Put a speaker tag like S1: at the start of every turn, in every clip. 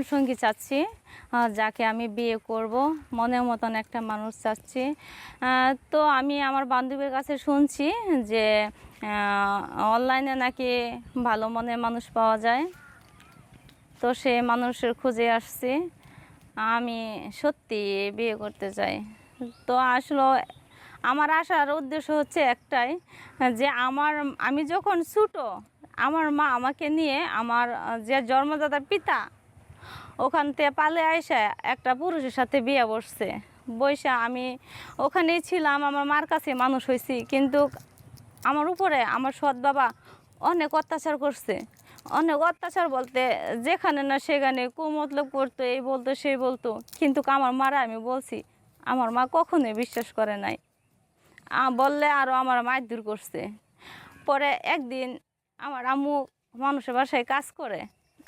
S1: জীবনসঙ্গী চাচ্ছি যাকে আমি বিয়ে করব, মনের মতন একটা মানুষ চাচ্ছি। তো আমি আমার বান্ধবীর কাছে শুনছি যে অনলাইনে নাকি ভালো মনের মানুষ পাওয়া যায়। তো সে মানুষের খুঁজে আসছি, আমি সত্যি বিয়ে করতে চাই। তো আসলো আমার আসার উদ্দেশ্য হচ্ছে একটাই, যে আমার, আমি যখন ছোটো, আমার মা আমাকে নিয়ে আমার, যে জন্মদাতার পিতা ওখান থেকে পালে আইসা একটা পুরুষের সাথে বিয়ে বসছে। বৈশা আমি ওখানেই ছিলাম, আমার মার কাছে মানুষ হয়েছি কিন্তু আমার উপরে আমার সৎ বাবা অনেক অত্যাচার করছে। অনেক অত্যাচার বলতে যেখানে না সেখানে কুমতলব করতো, এই বলতো, সেই বলতো। কিন্তু আমার মারা আমি বলছি, আমার মা কখনোই বিশ্বাস করে নাই। বললে আরও আমার মায়ের দূর করছে। পরে একদিন আমার আম্মু মানুষের বাসায় কাজ করে।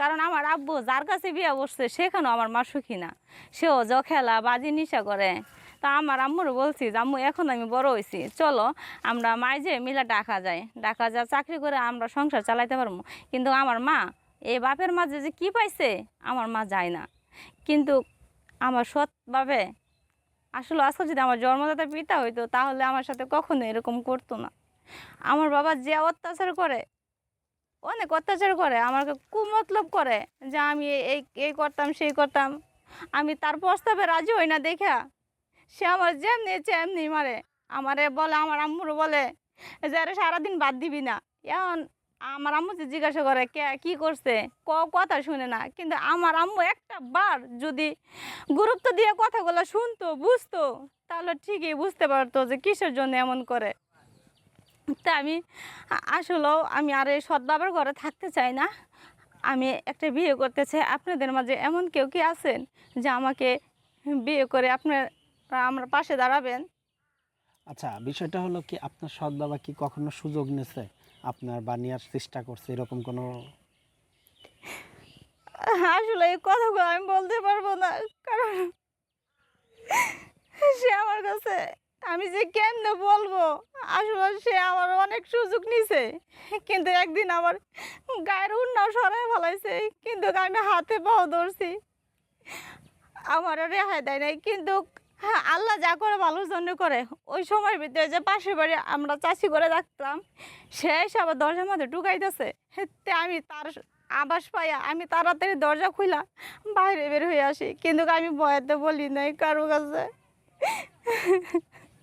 S1: কারণ আমার আব্বু যার কাছে বিয়ে বসছে, সেখানেও আমার মা সুখী না। সেও জ খেলা, বাজি নিশা করে। তা আমার আম্মুর বলছি যে, আম্মু, এখন আমি বড় হয়েছি চলো আমরা মাই যে মিলা ডাকা যায়। ডাকা যা চাকরি করে আমরা সংসার চালাইতে পারব। কিন্তু আমার মা এই বাপের মাঝে যে কি পাইছে, আমার মা যায় না। কিন্তু আমার সৎভাবে আসলে আজকে যদি আমার জন্মদাতা পিতা হইতো, তাহলে আমার সাথে কখনো এরকম করতো না। আমার বাবা যে অত্যাচার করে অনেক অত্যাচার করে, আমাকে কুমতলব করে যে আমি এই এই করতাম, সেই করতাম। আমি তার প্রস্তাবে রাজি হই না দেখা। সে আমার যেমনি এমনি মারে। আমারে বলে, আমার আম্মুরও বলে যে, আরে, সারাদিন বাদ দিবি না। এখন আমার আম্মু যে জিজ্ঞাসা করে, কে, কি করছে? ক, কথা শুনে না। কিন্তু আমার আম্মু একটা বার যদি গুরুত্ব দিয়ে কথাগুলো শুনতো, বুঝতো, তাহলে ঠিকই বুঝতে পারতো যে কিসের জন্য এমন করে। তা আমি আসলেও আমি আর এই সৎ বাবার ঘরে থাকতে চাই না। আমি একটা বিয়ে করতে চাই। আপনাদের মাঝে এমন কেউ কি আছেন যে আমাকে বিয়ে করে আপনার আমার পাশে দাঁড়াবেন?
S2: আচ্ছা বিষয়টা হলো কি আপনার সৎ বাবা কি কখনো সুযোগ নিয়েছে আপনার বা নেওয়ার চেষ্টা করছে এরকম কোনো?
S1: আসলে এই কথাগুলো আমি বলতে পারব না কারণ সে আমার কাছে আমি যে কেমনে বলব? আসলে সে আমার অনেক সুযোগ নিছে। কিন্তু একদিন আমার গায়ের উন্নাও সরাই ফেলাইছে। কিন্তু আমি হাতে পাও ধরছি। আমার রেহাই দেয় নাই। কিন্তু আল্লাহ যা করে ভালোর জন্য করে। ওই সময়ের ভিতরে যে পাশের বাড়ি আমরা চাষি করে রাখতাম এসে আবার দরজার মধ্যে ঢুকাইতেছে। তে আমি তার আবাস পাইয়া আমি তাড়াতাড়ি দরজা খুলা বাইরে বের হয়ে আসি। কিন্তু আমি ভয়েতে বলি নাই কারও কাছে।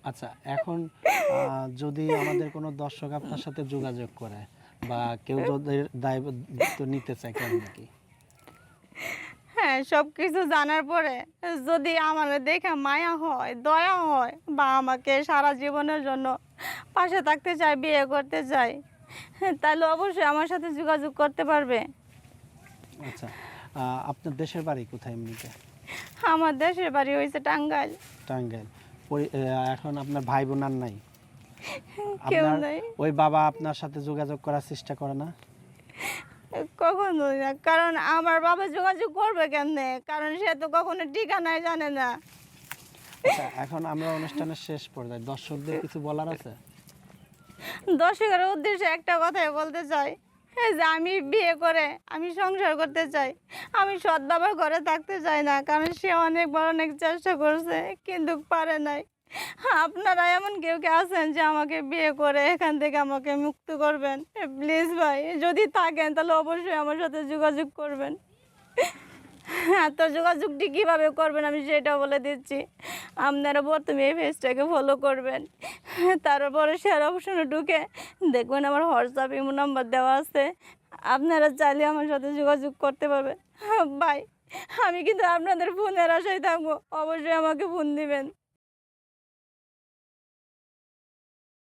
S2: আচ্ছা এখন যদি আমাদের কোনো দর্শক আপনার সাথে যোগাযোগ করে বা কেউ যদি দায়িত্ব নিতে চায় কেমন কি?
S1: হ্যাঁ সব কিছু জানার পরে যদি আমার দেখে মায়া হয় দয়া হয় বা আমাকে সারা জীবনের জন্য পাশে থাকতে চায় বিয়ে করতে চায় হ্যাঁ, তাহলে অবশ্যই আমার সাথে যোগাযোগ করতে পারবে।
S2: আচ্ছা আপনার দেশের বাড়ি কোথায় এমনিতে?
S1: আমার দেশের বাড়ি হয়েছে টাঙ্গাইল।
S2: টাঙ্গাইল। এখন আপনার ভাই বোন আর নাই। আপনার ওই বাবা আপনার সাথে যোগাযোগ করার চেষ্টা করে না?
S1: কখনোই না কারণ আমার বাবা যোগাযোগ করবে কেমনে? কারণ সে তো কখনো ঠিকানায় জানে না।
S2: আচ্ছা এখন আমরা অনুষ্ঠানের শেষ পর্যায়ে। দর্শকদের কিছু বলার আছে?
S1: দর্শকের উদ্দেশ্যে একটা কথাই বলতে চাই। যে আমি বিয়ে করে আমি সংসার করতে চাই। আমি সৎ বাবার ঘরে থাকতে চাই না, কারণ সে অনেক বড় অনেক চেষ্টা করছে, কিন্তু পারে নাই। আপনারা এমন কেউ কে আছেন যে আমাকে বিয়ে করে এখান থেকে আমাকে মুক্ত করবেন? প্লিজ ভাই, যদি থাকেন তাহলে অবশ্যই আমার সাথে যোগাযোগ করবেন। হ্যাঁ তো যোগাযোগটি কীভাবে করবেন আমি সেটা বলে দিচ্ছি। আপনারা প্রথমে এই পেজটাকে ফলো করবেন। তারপরে শেয়ার অপশনে ঢুকে দেখবেন আমার হোয়াটসঅ্যাপ ইমো নাম্বার দেওয়া আছে। আপনারা চাইলে আমার সাথে যোগাযোগ করতে পারবেন। বাই আমি কিন্তু আপনাদের ফোনের আশায় থাকব। অবশ্যই আমাকে ফোন দিবেন।